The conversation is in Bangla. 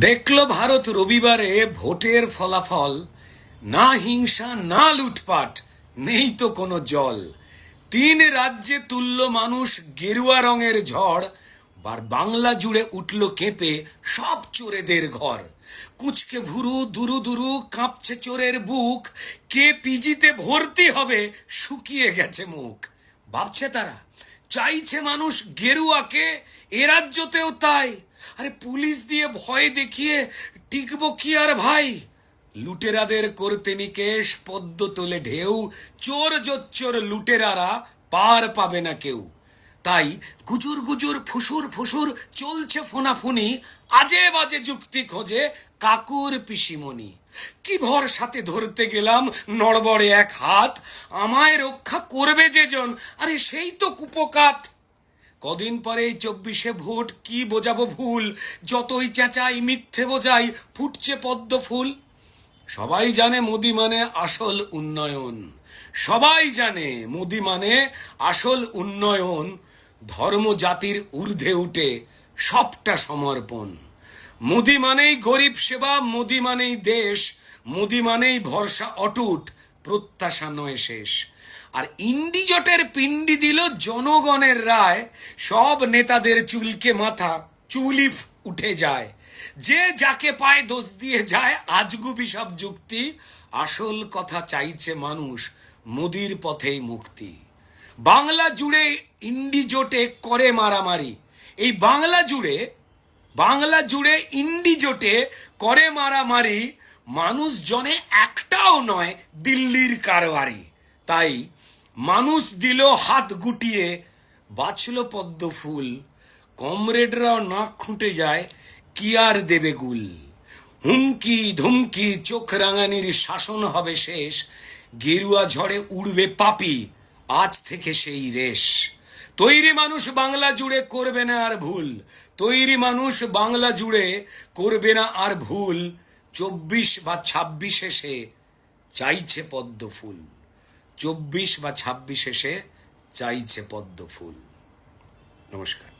দেখল ভারত রবিবারে ভোটের ফলাফল। না হিংসা, না লুটপাট, নেই তো কোনো জল। তিন রাজ্যে তুলল মানুষ গেরুয়া রঙের ঝড়, বার বাংলা জুড়ে উঠল কেঁপে সব চোরেদের ঘর। কুচকে ভুরু, দুরু দুরু কাঁপছে চোরের বুক, কে পিজিতে ভর্তি হবে শুকিয়ে গেছে মুখ। ভাবছে তারা, চাইছে মানুষ গেরুয়াকে, এ রাজ্যতেও তাই। আরে পুলিশ দিয়ে ভয় দেখিয়ে টিকবো কি আর ভাই? লুটেরাদের করতে নিকেশ, পদ্ম তোলে ঢেউ, চোর জোচ্চোর লুটেরারা পার পাবে না কেউ। তাই গুজুর গুজুর ফুসুর ফুসুর চলছে ফোনাফুনি, আজে বাজে যুক্তি খোঁজে কাকুর পিসিমণি। কি ভর সাথে ধরতে গেলাম নড়বড়ে এক হাত, আমায় রক্ষা করবে যেজন আরে সেই তো কুপকাত। কদিন পরে এই চব্বিশে ভোট, কি বোঝাবো ভুল? যতই চেঁচাই, মিথ্যে বোঝাই, ফুটছে পদ্ম ফুল। সবাই জানে মোদি মানে আসল উন্নয়ন। সবাই জানে মোদি মানে আসল উন্নয়ন। ধর্ম জাতির ঊর্ধ্বে উঠে সবটা সমর্পণ। মোদি মানেই গরিব সেবা, মোদি মানেই দেশ, মোদি মানেই ভরসা অটুট, প্রত্যাশা নয় শেষ। আর ইন্ডিজোটের পিণ্ডি দিল জনগণের রায়। সব নেতাদের চুলকে মাথা চুলি উঠে যায়। যে যাকে পায় দোষ দিয়ে যায়, আজগুবি সব যুক্তি। আসল কথা চাইছে মানুষ, মোদির পথেই মুক্তি। বাংলা জুড়ে ইন্ডিজোটে করে মারামারি। এই বাংলা জুড়ে বাংলা জুড়ে ইন্ডিজোটে করে মারামারি মানুষ জনে একটাও নয়, দিল্লির কারবারি। তাই মানুষ দিল হাত গুটিয়ে বাঁচল পদ্ম ফুল। কমরেডরাও নাক খুঁটে যায়, কি আর দেবে গুল? হুমকি ধুমকি চোখ রাঙানির শাসন হবে শেষ। গেরুয়া ঝড়ে উড়বে পাপি, আজ থেকে সেই রেশ। তৈরি মানুষ বাংলা জুড়ে করবে না আর ভুল। তৈরি মানুষ বাংলা জুড়ে করবে না আর ভুল। চব্বিশ বা ছাব্বিশ এসে চাইছে পদ্ম ফুল। চব্বিশ বা ছাব্বিশে সে চাইছে পদ্ম ফুল নমস্কার।